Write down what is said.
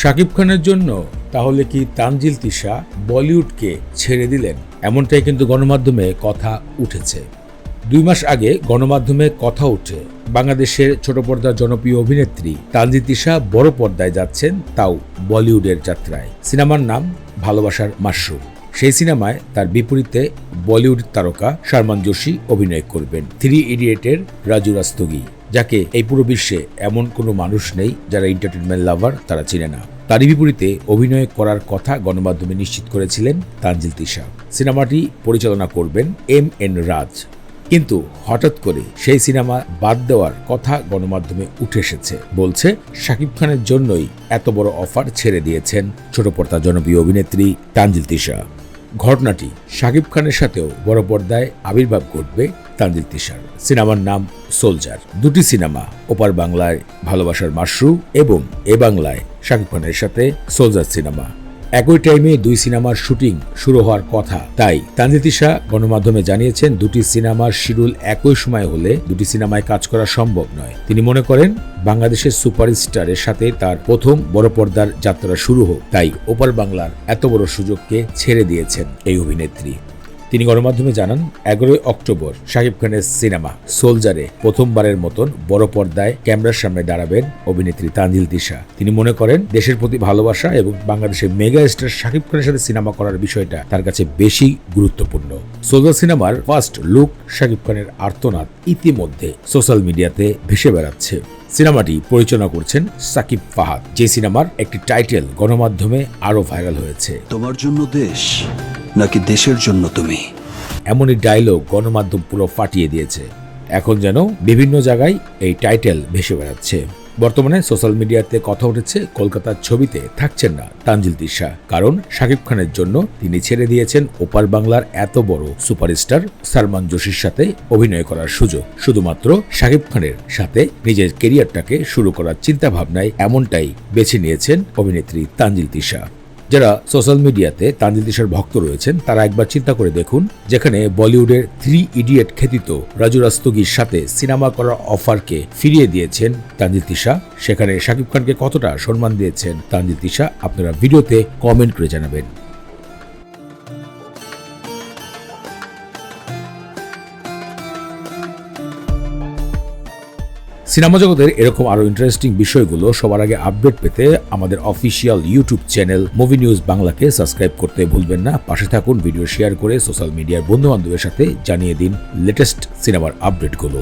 শাকিব খানের জন্য তাহলে কি তানজিল তিশা বলিউডকে ছেড়ে দিলেন? এমনটাই কিন্তু গণমাধ্যমে কথা উঠেছে। দুই মাস আগে গণমাধ্যমে কথা উঠে বাংলাদেশের ছোট পর্দার জনপ্রিয় অভিনেত্রী তানজিল তিশা বড় পর্দায় যাচ্ছেন তাও বলিউডের যাত্রায়। সিনেমার নাম ভালোবাসার মাশরুম। সেই সিনেমায় তার বিপরীতে বলিউড তারকা শারমান যোশী অভিনয় করবেন। থ্রি ইডিয়েটের রাজু রাস্তগি। যাকে এই পুরো বিশ্বে এমন কোনো মানুষ নেই যারা এন্টারটেনমেন্ট লাভার তারা চিনে না। তারই বিপরীতে অভিনয় করার কথা গণমাধ্যমে নিশ্চিত করেছিলেন তানজিল তিশা। সিনেমাটি পরিচালনা করবেন এম এন রাজ। কিন্তু হঠাৎ করে সেই সিনেমা বাদ দেওয়ার কথা গণমাধ্যমে উঠে এসেছে। বলছে, শাকিব খানের জন্যই এত বড় অফার ছেড়ে দিয়েছেন ছোট পর্দা জনপ্রিয় অভিনেত্রী তানজিল তিশা। ঘটনাটি শাকিব খানের সাথেও বড় পর্দায় আবির্ভাব ঘটবে তানজিল তিশার সিনেমার নাম সোলজার। দুটি সিনেমা, ওপার বাংলায় ভালোবাসার মাশরু এবং এ বাংলায় শাকিব খানের সাথে সোলজার সিনেমা। একই টাইমে দুই সিনেমার শুটিং শুরু হওয়ার কথা। তাই তানজিল তিশা গণমাধ্যমে জানিয়েছেন, দুটি সিনেমার শিডিউল একই সময় হলে দুটি সিনেমায় কাজ করা সম্ভব নয়। তিনি মনে করেন, বাংলাদেশের সুপারস্টারের সাথে তার প্রথম বড় পর্দার যাত্রা শুরু হোক। তাই ওপার বাংলার এত বড় সুযোগকে ছেড়ে দিয়েছেন এই অভিনেত্রী। তিনি গণমাধ্যমে জানান, এগারোই অক্টোবর শাকিব খানের সিনেমা সোলজারে প্রথমবারের মতন বড় পর্দায় ক্যামেরার সামনে দাঁড়াবেন অভিনেত্রী তানজিল তিশা। তিনি মনে করেন, দেশের প্রতি ভালোবাসা এবং বাংলাদেশের মেগা স্টার শাকিব খানের সাথে সিনেমা করার বিষয়টা তার কাছে বেশি গুরুত্বপূর্ণ। সোলজার সিনেমার ফার্স্ট লুক শাকিব খানের আর্তনাদ ইতিমধ্যে সোশ্যাল মিডিয়াতে ভেসে বেড়াচ্ছে। সিনেমাটি পরিচালনা করছেন সাকিব ফাহাদ, যে সিনেমার একটি টাইটেল গণমাধ্যমে আরও ভাইরাল হয়েছে। তোমার জন্য দেশ নাকি দেশের জন্য তুমি? এমনই ডায়লগ গণমাধ্যম পুরো ফাটিয়ে দিয়েছে। এখন যেন বিভিন্ন জায়গায় এই টাইটেল ভেসে বেড়াচ্ছে। বর্তমানে সোশ্যাল মিডিয়াতে কথা উঠেছে, কলকাতার ছবিতে থাকছেন না তানজিল তিশা। কারণ শাকিব খানের জন্য তিনি ছেড়ে দিয়েছেন ওপার বাংলার এত বড় সুপারস্টার সালমান জোশির সাথে অভিনয় করার সুযোগ। শুধুমাত্র শাকিব খানের সাথে নিজের কেরিয়ারটাকে শুরু করার চিন্তা ভাবনায় এমনটাই বেছে নিয়েছেন অভিনেত্রী তানজিল তিশা। যারা সোশ্যাল মিডিয়াতে তানজিল ভক্ত রয়েছেন, তারা একবার চিন্তা করে দেখুন, যেখানে বলিউডের থ্রি ইডিয়েট খ্যাতিত রাজু রাস্তগির সাথে সিনেমা করার অফারকে ফিরিয়ে দিয়েছেন তানজিল তিশা সেখানে শাকিব খানকে কতটা সম্মান দিয়েছেন তানজিল তিশা আপনারা ভিডিওতে কমেন্ট করে জানাবেন। সিনেমা জগতের এরকম আরও ইন্টারেস্টিং বিষয়গুলো সবার আগে আপডেট পেতে আমাদের official YouTube channel movie news বাংলাকে সাবস্ক্রাইব করতে ভুলবেন না। পাশে থাকুন ভিডিও শেয়ার করে সোশ্যাল মিডিয়ার বন্ধু বান্ধবের সাথে জানিয়ে দিন লেটেস্ট সিনেমার আপডেটগুলো